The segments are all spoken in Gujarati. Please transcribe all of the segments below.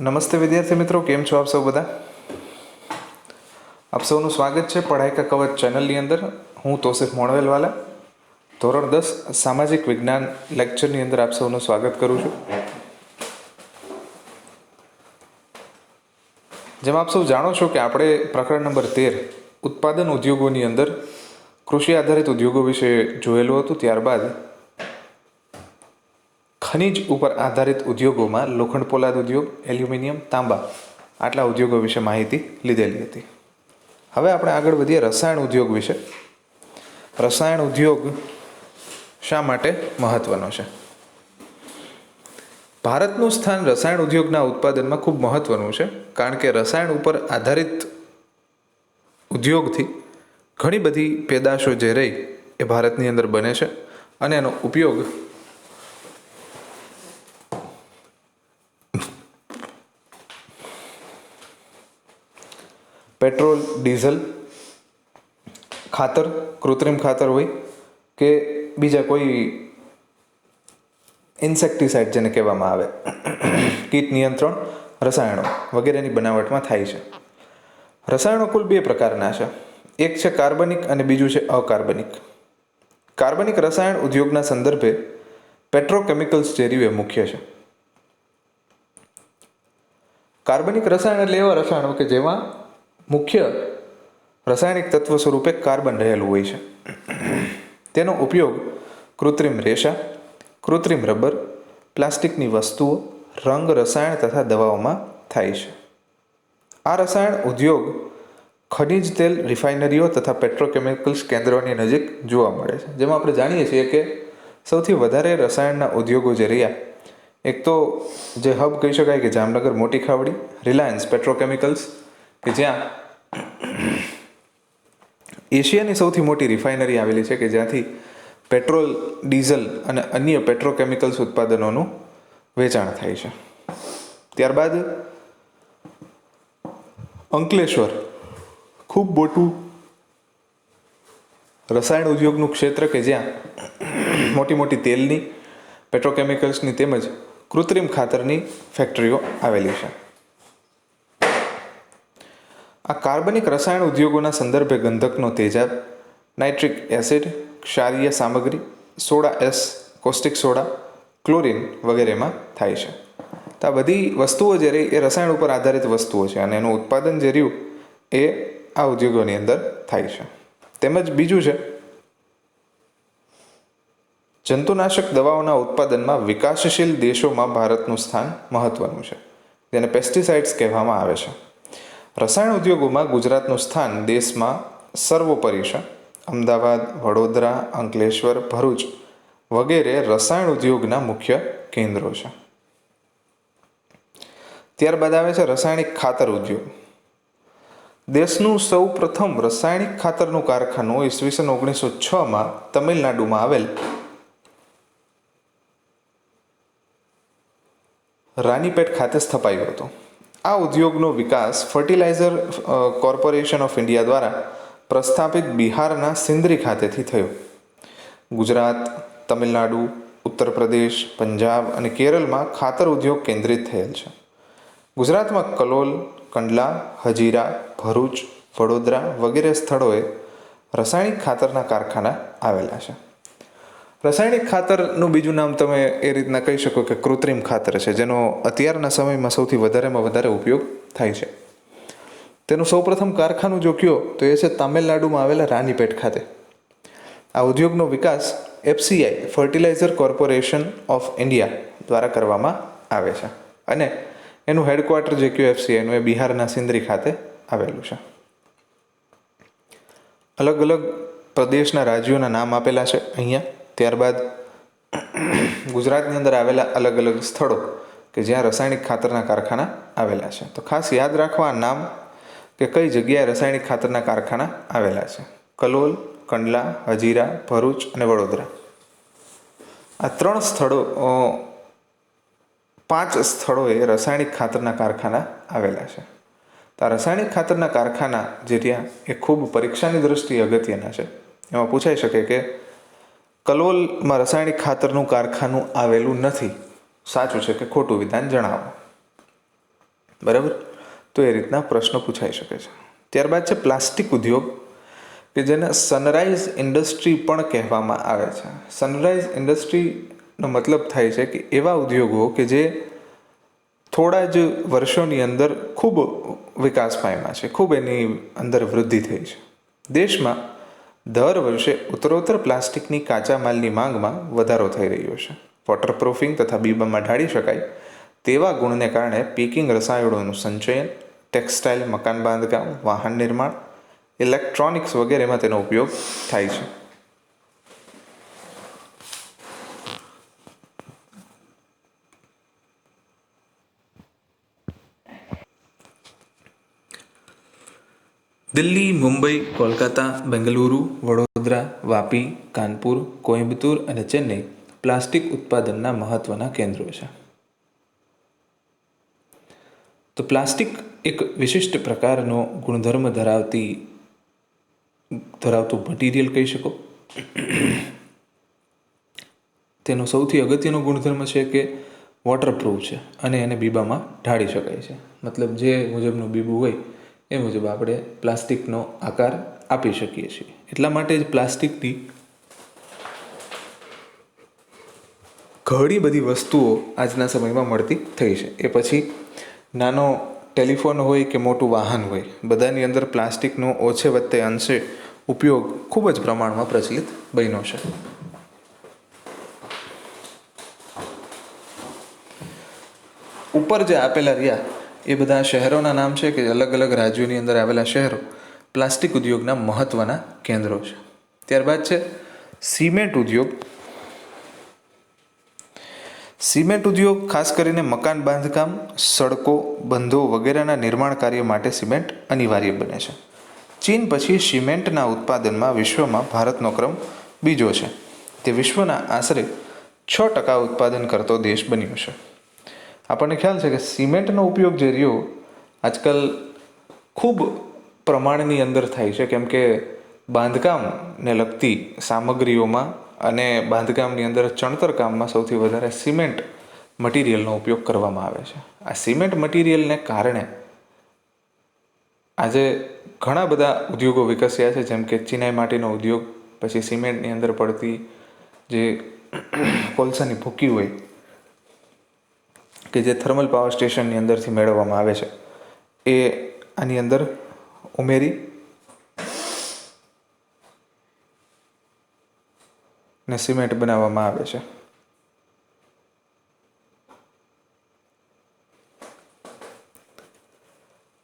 નમસ્તે વિદ્યાર્થી મિત્રો, કેમ છો આપ સૌ બધા? આપ સૌનું સ્વાગત છે પઢાઈ કા કવચ ચેનલની અંદર. હું તોસિફ મોણવેલવાલા. ધોરણ દસ, સામાજિક વિજ્ઞાન લેક્ચરની અંદર આપ સૌનું સ્વાગત કરું છું. જેમ આપ સૌ જાણો છો કે આપણે પ્રકરણ નંબર તેર, ઉત્પાદન ઉદ્યોગોની અંદર કૃષિ આધારિત ઉદ્યોગો વિશે જોયેલું હતું. ત્યારબાદ ખનિજ ઉપર આધારિત ઉદ્યોગોમાં લોખંડ પોલાદ ઉદ્યોગ, એલ્યુમિનિયમ, તાંબા આટલા ઉદ્યોગો વિશે માહિતી લીધેલી હતી. હવે આપણે આગળ વધીએ રસાયણ ઉદ્યોગ વિશે. રસાયણ ઉદ્યોગ શા માટે મહત્વનો છે? ભારતનું સ્થાન રસાયણ ઉદ્યોગના ઉત્પાદનમાં ખૂબ મહત્વનું છે, કારણ કે રસાયણ ઉપર આધારિત ઉદ્યોગથી ઘણી બધી પેદાશો જે રહી એ ભારતની અંદર બને છે અને એનો ઉપયોગ પેટ્રોલ, ડીઝલ ખાતર, કૃત્રિમ ખાતર હોય કે બીજા કોઈ ઇન્સેક્ટિસાઇડ જેને કહેવામાં આવે. કીટ નિયંત્રણ, રસાયણો વગેરેની બનાવટમાં થાય છે. રસાયણો કુલ બે પ્રકારના છે. એક છે કાર્બનિક અને બીજું છે અકાર્બનિક. કાર્બનિક રસાયણ ઉદ્યોગના સંદર્ભે પેટ્રોકેમિકલ્સ જેરીવે મુખ્ય છે. કાર્બનિક રસાયણ એટલે એવા રસાયણો કે જેમાં મુખ્ય રાસાયણિક તત્વ સ્વરૂપે કાર્બન રહેલું હોય છે. તેનો ઉપયોગ કૃત્રિમ રેશા, કૃત્રિમ રબર, પ્લાસ્ટિકની વસ્તુઓ, રંગ, રસાયણ તથા દવાઓમાં થાય છે. આ રસાયણ ઉદ્યોગ ખનિજ તેલ રિફાઇનરીઓ તથા પેટ્રોકેમિકલ્સ કેન્દ્રોની નજીક જોવા મળે છે. જેમાં આપણે જાણીએ છીએ કે સૌથી વધારે રસાયણના ઉદ્યોગો જે રહ્યા, એક તો જે હબ કહી શકાય કે જામનગર મોટી ખાવડી, રિલાયન્સ પેટ્રોકેમિકલ્સ કે જ્યાં એશિયાની સૌથી મોટી રિફાઇનરી આવેલી છે કે જ્યાંથી પેટ્રોલ, ડીઝલ અને અન્ય પેટ્રોકેમિકલ્સ ઉત્પાદનોનું વેચાણ થાય છે. ત્યારબાદ અંકલેશ્વર, ખૂબ મોટું રસાયણ ઉદ્યોગનું ક્ષેત્ર કે જ્યાં મોટી મોટી તેલની, પેટ્રોકેમિકલ્સની તેમજ કૃત્રિમ ખાતરની ફેક્ટરીઓ આવેલી છે. આ કાર્બનિક રસાયણ ઉદ્યોગોના સંદર્ભે ગંધકનો તેજાબ, નાઇટ્રિક એસિડ, ક્ષારીય સામગ્રી, soda ash, caustic soda, chlorine વગેરેમાં થાય છે. તો આ બધી વસ્તુઓ જે રહી એ રસાયણ ઉપર આધારિત વસ્તુઓ છે અને એનું ઉત્પાદન જે રહ્યું એ આ ઉદ્યોગોની અંદર થાય છે. તેમજ બીજું છે, જંતુનાશક દવાઓના ઉત્પાદનમાં વિકાસશીલ દેશોમાં ભારતનું સ્થાન મહત્વનું છે, જેને પેસ્ટિસાઇડ્સ કહેવામાં આવે છે. રસાયણ ઉદ્યોગોમાં ગુજરાતનું સ્થાન દેશમાં સર્વોપરી છે. અમદાવાદ, વડોદરા, અંકલેશ્વર, ભરૂચ વગેરે રસાયણ ઉદ્યોગના મુખ્ય કેન્દ્રો છે. ત્યારબાદ આવે છે રાસાયણિક ખાતર ઉદ્યોગ. દેશનું સૌ પ્રથમ રાસાયણિક ખાતરનું કારખાનું ઈસવીસન ઓગણીસો છમાં તમિલનાડુમાં આવેલ રાનીપેટ ખાતે સ્થપાયું હતો. આ ઉદ્યોગનો વિકાસ ફર્ટિલાઇઝર કોર્પોરેશન ઓફ ઇન્ડિયા દ્વારા પ્રસ્થાપિત બિહારના સિંદરી ખાતેથી થયો. ગુજરાત, તમિલનાડુ ઉત્તર પ્રદેશ પંજાબ અને કેરળમાં ખાતર ઉદ્યોગ કેન્દ્રિત થયેલ છે. ગુજરાતમાં કલોલ, કંડલા, હજીરા, ભરૂચ, વડોદરા વગેરે સ્થળોએ રાસાયણિક ખાતરના કારખાના આવેલા છે. રાસાયણિક ખાતરનું બીજું નામ તમે એ રીતના કહી શકો કે કૃત્રિમ ખાતર છે, જેનો અત્યારના સમયમાં સૌથી વધારેમાં વધારે ઉપયોગ થાય છે. તેનું સૌપ્રથમ કારખાનું જો કયો, તો એ છે તામિલનાડુમાં આવેલા રાનીપેટ ખાતે. આ ઉદ્યોગનો વિકાસ FCI Fertilizer Corporation of India દ્વારા કરવામાં આવે છે. અને એનું હેડક્વાર્ટર જે કયો એફસીઆઈનું એ બિહારના સિંદરી ખાતે આવેલું છે. અલગ અલગ પ્રદેશના રાજ્યોના નામ આપેલા છે અહીંયા. ત્યારબાદ ગુજરાતની અંદર આવેલા અલગ અલગ સ્થળો કે જ્યાં રાસાયણિક ખાતરના કારખાના આવેલા છે. તો ખાસ યાદ રાખવા નામ કે કઈ જગ્યાએ રાસાયણિક ખાતરના કારખાના આવેલા છે. કલોલ, કંડલા, હજીરા, ભરૂચ અને વડોદરા. આ ત્રણ સ્થળો પાંચ સ્થળોએ રાસાયણિક ખાતરના કારખાના આવેલા છે. તો આ રાસાયણિક ખાતરના કારખાના જે રહ્યા એ ખૂબ પરીક્ષાની દ્રષ્ટિએ અગત્યના છે. એમાં પૂછાઈ શકે કે કલોલમાં રાસાયણિક ખાતરનું કારખાનું આવેલું નથી. સાચું છે કે ખોટું વિધાન જણાવો. બરાબર? તો એ રીતના પ્રશ્નો પૂછાઈ શકે છે. ત્યારબાદ છે પ્લાસ્ટિક ઉદ્યોગ, કે જેને સનરાઈઝ ઇન્ડસ્ટ્રી પણ કહેવામાં આવે છે. સનરાઈઝ ઇન્ડસ્ટ્રીનો મતલબ થાય છે કે એવા ઉદ્યોગો કે જે થોડા જ વર્ષોની અંદર ખૂબ વિકાસ પામ્યા છે, ખૂબ એની અંદર વૃદ્ધિ થઈ છે. દેશમાં દર વર્ષે ઉત્તરોત્તર પ્લાસ્ટિકની કાચા માલની માંગમાં વધારો થઈ રહ્યો છે. વોટરપ્રૂફિંગ તથા બીબામાં ઢાળી શકાય તેવા ગુણને કારણે પેકિંગ રસાયણોનું સંચયન ટેક્સટાઇલ મકાન બાંધકામ, વાહન નિર્માણ ઇલેક્ટ્રોનિક્સ વગેરેમાં તેનો ઉપયોગ થાય છે. દિલ્હી, મુંબઈ, કોલકાતા, બેંગલુરુ, વડોદરા, વાપી, કાનપુર, કોઇમ્બતુર અને ચેન્નઈ પ્લાસ્ટિક ઉત્પાદનના મહત્વના કેન્દ્રો છે. તો પ્લાસ્ટિક એક વિશિષ્ટ પ્રકારનો ગુણધર્મ ધરાવતી, ધરાવતું મટીરિયલ કહી શકો. તેનો સૌથી અગત્યનો ગુણધર્મ છે કે વોટરપ્રૂફ છે અને એને બીબામાં ઢાળી શકાય છે. મતલબ જે મુજબનું બીબું હોય એ મુજબ આપણે પ્લાસ્ટિકનો આકાર આપી શકીએ છીએ. એટલા માટે જ પ્લાસ્ટિકની ઘણી બધી વસ્તુઓ આજના સમયમાં મળતી થઈ છે. એ પછી નાનો ટેલિફોન હોય કે મોટું વાહન હોય, બધાની અંદર પ્લાસ્ટિકનો ઓછે વત્તે અંશે ઉપયોગ ખૂબ જ પ્રમાણમાં પ્રચલિત બન્યો છે. ઉપર જે આપેલા રહ્યા એ બધા શહેરોના નામ છે કે અલગ અલગ રાજ્યોની અંદર આવેલા શહેરો પ્લાસ્ટિક ઉદ્યોગના મહત્ત્વના કેન્દ્રો છે. ત્યારબાદ છે સિમેન્ટ ઉદ્યોગ. સિમેન્ટ ઉદ્યોગ ખાસ કરીને મકાન બાંધકામ, સડકો, બંધો વગેરેના નિર્માણ કાર્ય માટે સિમેન્ટ અનિવાર્ય બને છે. ચીન પછી સિમેન્ટના ઉત્પાદનમાં વિશ્વમાં ભારતનો ક્રમ બીજો છે. તે વિશ્વના આશરે છ ટકા ઉત્પાદન કરતો દેશ બન્યો છે. આપણને ખ્યાલ છે કે સિમેન્ટનો ઉપયોગ જે રહ્યો, આજકાલ ખૂબ પ્રમાણની અંદર થાય છે. કેમ કે બાંધકામને લગતી સામગ્રીઓમાં અને બાંધકામની અંદર ચણતર કામમાં સૌથી વધારે સિમેન્ટ મટીરિયલનો ઉપયોગ કરવામાં આવે છે. આ સિમેન્ટ મટીરિયલને કારણે આજે ઘણા બધા ઉદ્યોગો વિકસ્યા છે. જેમ કે ચિનાઈ માટીનો ઉદ્યોગ, પછી સિમેન્ટની અંદર પડતી જે કોલસાની ભૂકી હોય કે જે થર્મલ પાવર સ્ટેશનની અંદરથી મેળવવામાં આવે છે, એ આની અંદર ઉમેરી ને સિમેન્ટ બનાવવામાં આવે છે.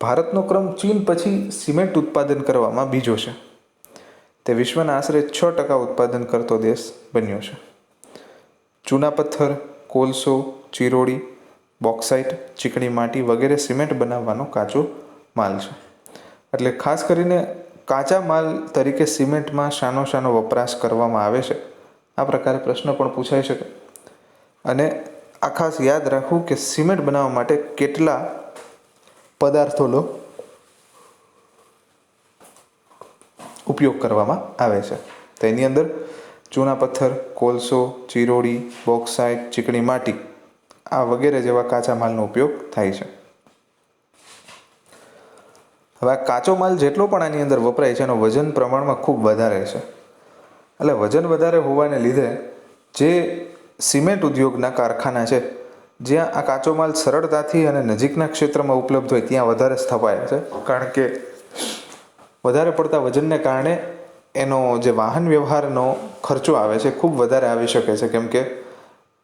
ભારતનો ક્રમ ચીન પછી સિમેન્ટ ઉત્પાદન કરવામાં બીજો છે. તે વિશ્વના આશરે છ ટકા ઉત્પાદન કરતો દેશ બન્યો છે. ચૂના પથ્થર, કોલસો ચિરોડી બોક્સાઇટ, ચીકણી માટી વગેરે સિમેન્ટ બનાવવાનો કાચો માલ છે. એટલે ખાસ કરીને કાચા માલ તરીકે સિમેન્ટમાં શાનો શાનો વપરાશ કરવામાં આવે છે. આ પ્રકારે પ્રશ્ન પણ પૂછાઈ શકે. અને આ ખાસ યાદ રાખવું કે સિમેન્ટ બનાવવા માટે કેટલા પદાર્થો લો ઉપયોગ કરવામાં આવે છે. તો એની અંદર ચૂના પથ્થર, કોલસો, ચિરોડી, બોક્સાઇટ, ચીકણી માટી આ વગેરે જેવા કાચા માલનો ઉપયોગ થાય છે. હવે કાચો માલ જેટલો પણ આની અંદર વપરાય છે, એનો વજન પ્રમાણમાં ખૂબ વધારે છે. એટલે વજન વધારે હોવાને લીધે જે સિમેન્ટ ઉદ્યોગના કારખાના છે, જ્યાં આ કાચો માલ સરળતાથી અને નજીકના ક્ષેત્રમાં ઉપલબ્ધ હોય, ત્યાં વધારે સ્થપાય છે. કારણ કે વધારે પડતા વજનને કારણે એનો જે વાહન વ્યવહારનો ખર્ચો આવે છે, ખૂબ વધારે આવી શકે છે. કેમ કે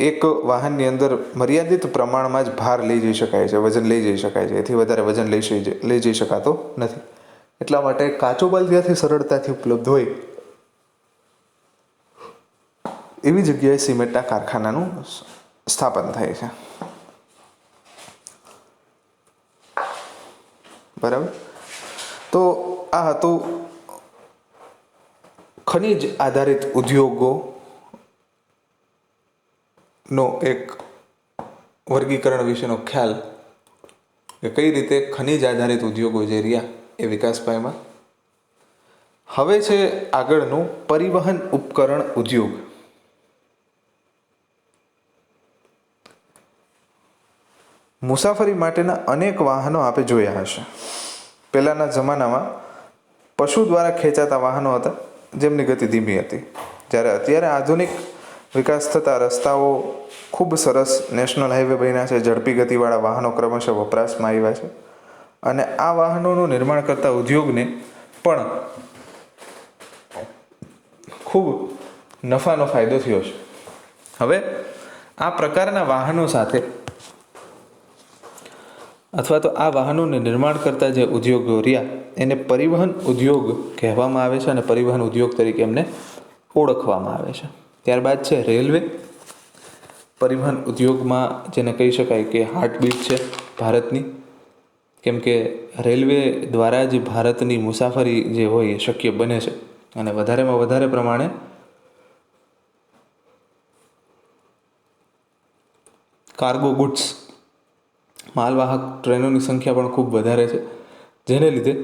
એક વાહનની અંદર મર્યાદિત પ્રમાણમાં જ ભાર લઈ જઈ શકાય છે, વજન લઈ જઈ શકાય છે. એથી વધારે વજન લઈ લઈ જઈ શકાતો નથી. એટલા માટે કાચો માલ જ્યાંથી સરળતાથી ઉપલબ્ધ હોય, એવી જગ્યાએ સિમેન્ટના કારખાનાનું સ્થાપન થાય છે. બરાબર? તો આ હતું ખનિજ આધારિત ઉદ્યોગો નો એક વર્ગીકરણ વિશેનો ખ્યાલ કે કઈ રીતે ખનિજ આધારિત ઉદ્યોગો જે રહ્યા એ વિકાસ પામ્યા હવે છે આગળનું પરિવહન ઉપકરણ ઉદ્યોગ. મુસાફરી માટેના અનેક વાહનો આપે જોયા હશે. પહેલાંના જમાનામાં પશુ દ્વારા ખેંચાતા વાહનો હતા, જેમની ગતિ ધીમી હતી. જ્યારે અત્યારે આધુનિક વિકાસ થતા રસ્તાઓ ખૂબ સરસ નેશનલ હાઈવે બન્યા છે. ઝડપી ગતિવાળા વાહનો ક્રમશઃ વપરાશમાં આવ્યા છે. અને આ વાહનોનું નિર્માણ કરતા ઉદ્યોગને પણ ખૂબ નફાનો ફાયદો થયો છે. હવે આ પ્રકારના વાહનો સાથે અથવા તો આ વાહનોને નિર્માણ કરતા જે ઉદ્યોગો રહ્યા, એને પરિવહન ઉદ્યોગ કહેવામાં આવે છે અને પરિવહન ઉદ્યોગ તરીકે એમને ઓળખવામાં આવે છે. ત્યારબાદ છે રેલવે. પરિવહન ઉદ્યોગમાં જેને કહી શકાય કે હાર્ટબીટ છે ભારતની. કેમ કે રેલવે દ્વારા જ ભારતની મુસાફરી જે હોય એ શક્ય બને છે. અને વધારેમાં વધારે પ્રમાણે કાર્ગો ગુડ્સ માલવાહક ટ્રેનોની સંખ્યા પણ ખૂબ વધારે છે. જેને લીધે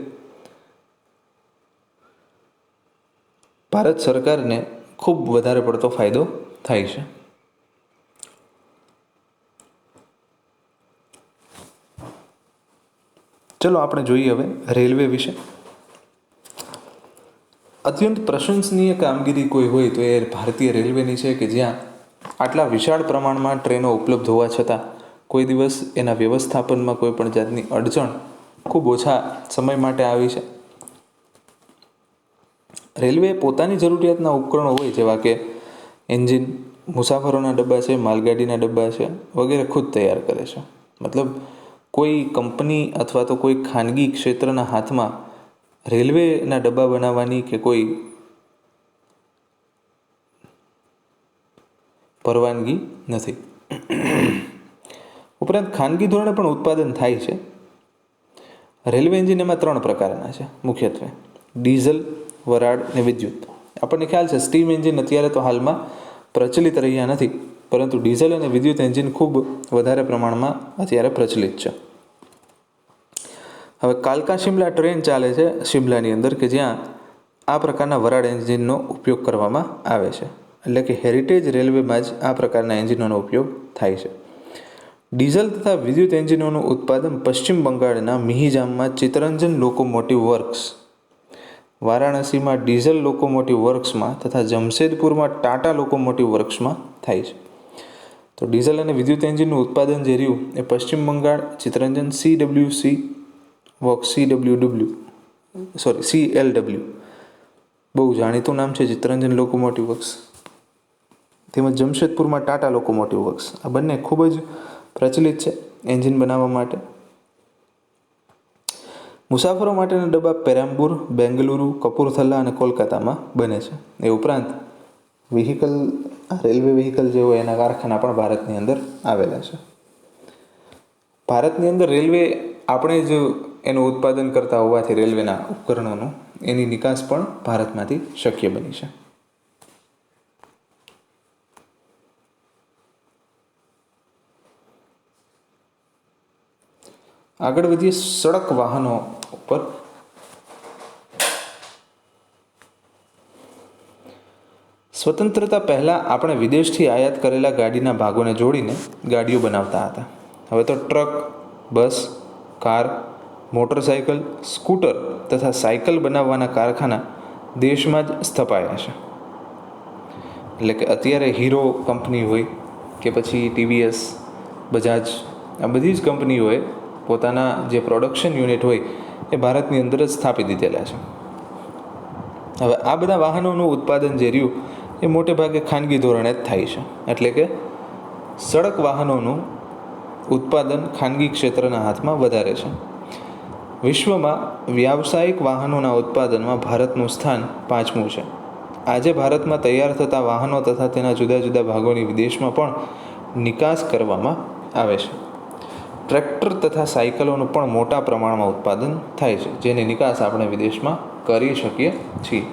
ભારત સરકારને ખૂબ વધારે પડતો ફાયદો થાય છે. ચલો આપણે જોઈએ હવે રેલવે વિશે. અત્યંત પ્રશંસનીય કામગીરી કોઈ હોય તો એ ભારતીય રેલવેની છે કે જ્યાં આટલા વિશાળ પ્રમાણમાં ટ્રેનો ઉપલબ્ધ હોવા છતાં કોઈ દિવસ એના વ્યવસ્થાપનમાં કોઈ પણ જાતની અડચણ ખૂબ ઓછા સમય માટે આવી છે. રેલવે પોતાની જરૂરિયાતના ઉપકરણો હોય, જેવા કે એન્જિન, મુસાફરોના ડબ્બા છે, માલગાડીના ડબ્બા છે, વગેરે ખુદ તૈયાર કરે છે. મતલબ કોઈ કંપની અથવા તો કોઈ ખાનગી ક્ષેત્રના હાથમાં રેલવેના ડબ્બા બનાવવાની કે કોઈ પરવાનગી નથી. ઉપરાંત ખાનગી ધોરણે પણ ઉત્પાદન થાય છે. રેલવે એન્જિન એમાં ત્રણ પ્રકારના છે, મુખ્યત્વે ડીઝલ વરાળ અને વિદ્યુત. આપણને ખ્યાલ છે સ્ટીમ એન્જિન અત્યારે તો હાલમાં પ્રચલિત રહ્યા નથી, પરંતુ ડીઝલ અને વિદ્યુત એન્જિન ખૂબ વધારે પ્રમાણમાં અત્યારે પ્રચલિત છે. હવે કાલકા શિમલા ટ્રેન ચાલે છે, શિમલાની અંદર કે જ્યાં આ પ્રકારના વરાળ એન્જિનનો ઉપયોગ કરવામાં આવે છે. એટલે કે હેરિટેજ રેલવેમાં જ આ પ્રકારના એન્જિનોનો ઉપયોગ થાય છે. ડીઝલ તથા વિદ્યુત એન્જિનોનું ઉત્પાદન પશ્ચિમ બંગાળના મિહિજામમાં ચિત્તરંજન લોકોમોટિવ વર્ક્સ વારાણસીમાં ડીઝલ લોકોમોટિવ વર્ક્સમાં તથા જમશેદપુરમાં ટાટા લોકોમોટિવ વર્ક્સમાં થાય છે. તો ડીઝલ અને વિદ્યુત એન્જિનનું ઉત્પાદન જે રહ્યું એ Paschim Bangal Chittaranjan C W C work C W W sorry C L W બહુ જાણીતું નામ છે ચિત્તરંજન લોકોમોટિવ વર્ક્સ. તેમજ જમશેદપુરમાં ટાટા લોકોમોટિવ વર્ક્સ. આ બંને ખૂબ જ પ્રચલિત છે એન્જિન બનાવવા માટે. મુસાફરો માટેના ડબ્બા પેરામ્બુર, બેંગલુરુ, કપૂરથલા અને કોલકાતામાં બને છે. એ ઉપરાંત વ્હીકલ રેલવે વ્હીકલ જે હોય એના કારખાના પણ ભારતની અંદર આવેલા છે. ભારતની અંદર રેલવે આપણે જ એનું ઉત્પાદન કરતા હોવાથી રેલવેના ઉપકરણોનું એની નિકાસ પણ ભારતમાંથી શક્ય બની છે. આગળ વધીએ સડક વાહનો ઉપર. સ્વતંત્રતા પહેલાં આપણે વિદેશથી આયાત કરેલા ગાડીના ભાગોને જોડીને ગાડીઓ બનાવતા હતા. હવે તો truck, bus, car, motorcycle, scooter તથા સાયકલ બનાવવાના કારખાના દેશમાં જ સ્થપાયા છે. એટલે કે અત્યારે હીરો કંપની હોય કે પછી ટીવીએસ, બજાજ, આ બધી જ કંપનીઓએ પોતાના જે પ્રોડક્શન યુનિટ હોય એ ભારતની અંદર જ સ્થાપી દીધેલા છે. હવે આ બધા વાહનોનું ઉત્પાદન જે રહ્યું એ મોટે ભાગે ખાનગી ધોરણે જ થાય છે. એટલે કે સડક વાહનોનું ઉત્પાદન ખાનગી ક્ષેત્રના હાથમાં વધારે છે. વિશ્વમાં વ્યાવસાયિક વાહનોના ઉત્પાદનમાં ભારતનું સ્થાન પાંચમું છે. આજે ભારતમાં તૈયાર થતા વાહનો તથા તેના જુદા જુદા ભાગોની વિદેશમાં પણ નિકાસ કરવામાં આવે છે. ટ્રેક્ટર તથા સાયકલોનું પણ મોટા પ્રમાણમાં ઉત્પાદન થાય છે, જેની નિકાસ આપણે વિદેશમાં કરી શકીએ છીએ.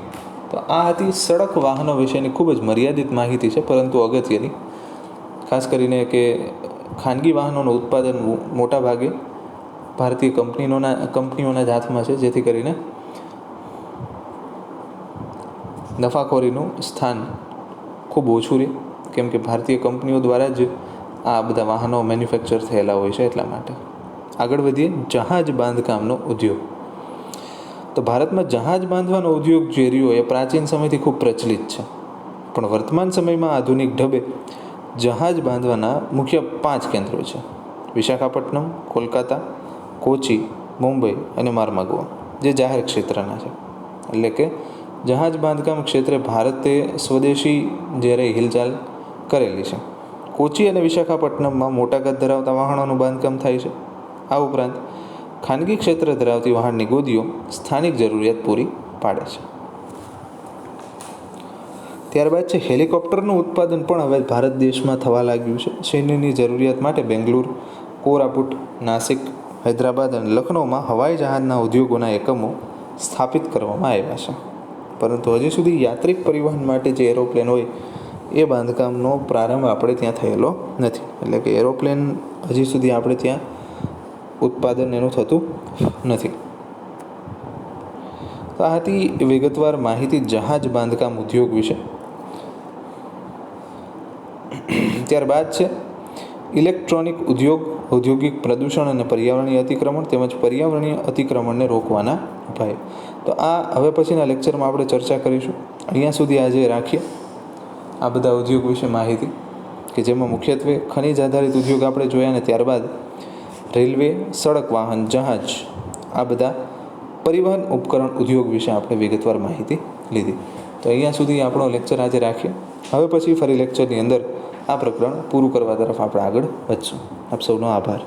તો આ હતી સડક વાહનો વિશેની ખૂબ જ મર્યાદિત માહિતી છે, પરંતુ અગત્યની. ખાસ કરીને કે ખાનગી વાહનોનું ઉત્પાદન મોટા ભાગે ભારતીય કંપનીઓના કંપનીઓના જ હાથમાં છે, જેથી કરીને નફાખોરીનું સ્થાન ખૂબ ઓછું રહે. કેમ કે ભારતીય કંપનીઓ દ્વારા જ આ બધા વાહનો મેન્યુફેક્ચર થયેલા હોય છે એટલા માટે. આગળ વધીએ, જહાજ બાંધકામનો ઉદ્યોગ. તો ભારતમાં જહાજ બાંધવાનો ઉદ્યોગ જે રહ્યો એ પ્રાચીન સમયથી ખૂબ પ્રચલિત છે. પણ વર્તમાન સમયમાં આધુનિક ઢબે જહાજ બાંધવાના મુખ્ય પાંચ કેન્દ્રો છે. વિશાખાપટ્ટનમ, કોલકાતા, કોચી, મુંબઈ અને મારમાગુઆ જે જાહેર ક્ષેત્રના છે. એટલે કે જહાજ બાંધકામ ક્ષેત્રે ભારતે સ્વદેશી જ્યારે હિલચાલ કરેલી છે. કોચી અને વિશાખાપટ્ટનમમાં મોટા કદ ધરાવતા વાહનોનું બાંધકામ થાય છે. આ ઉપરાંત, ખાનગી ક્ષેત્ર ધરાવતી વાહનની ગોદીઓ સ્થાનિક જરૂરિયાત પૂરી પાડે છે. ત્યારબાદ છે, હેલિકોપ્ટરનું ઉત્પાદન પણ હવે ભારત દેશમાં થવા લાગ્યું છે. સૈન્યની જરૂરિયાત માટે બેંગ્લુર, કોરાપુટ, નાસિક, હૈદરાબાદ અને લખનૌમાં હવાઈ જહાજના ઉદ્યોગોના એકમો સ્થાપિત કરવામાં આવ્યા છે. પરંતુ હજી સુધી યાત્રિક પરિવહન માટે જે એરોપ્લેન હોય એ બાંધકામનો પ્રારંભ આપણે ત્યાં થયેલો નથી. એટલે કે એરોપ્લેન હજી સુધી આપણે ત્યાં ઉત્પાદન એનું થતું નથી. તો આ હતી વિગતવાર માહિતી જહાજ બાંધકામ ઉદ્યોગ વિશે. ત્યારબાદ છે, ઇલેક્ટ્રોનિક ઉદ્યોગ, ઔદ્યોગિક પ્રદૂષણ અને પર્યાવરણીય અતિક્રમણ તેમજ પર્યાવરણીય અતિક્રમણને રોકવાના ઉપાય. તો આ હવે પછીના લેક્ચરમાં આપણે ચર્ચા કરીશું. અહીંયા સુધી આજે રાખીએ. આ બધા ઉદ્યોગ વિશે માહિતી કે જેમાં મુખ્યત્વે ખનિજ આધારિત ઉદ્યોગ આપણે જોયા ને ત્યારબાદ રેલવે, સડક, વાહન, જહાજ આ બધા પરિવહન ઉપકરણ ઉદ્યોગ વિશે આપણે વિગતવાર માહિતી લીધી. તો અહીંયા સુધી આપણો લેક્ચર આજે રાખીએ હવે પછી ફરી લેક્ચરની અંદર આ પ્રકરણ પૂરું કરવા તરફ આપણે આગળ વધશું. આપ સૌનો આભાર.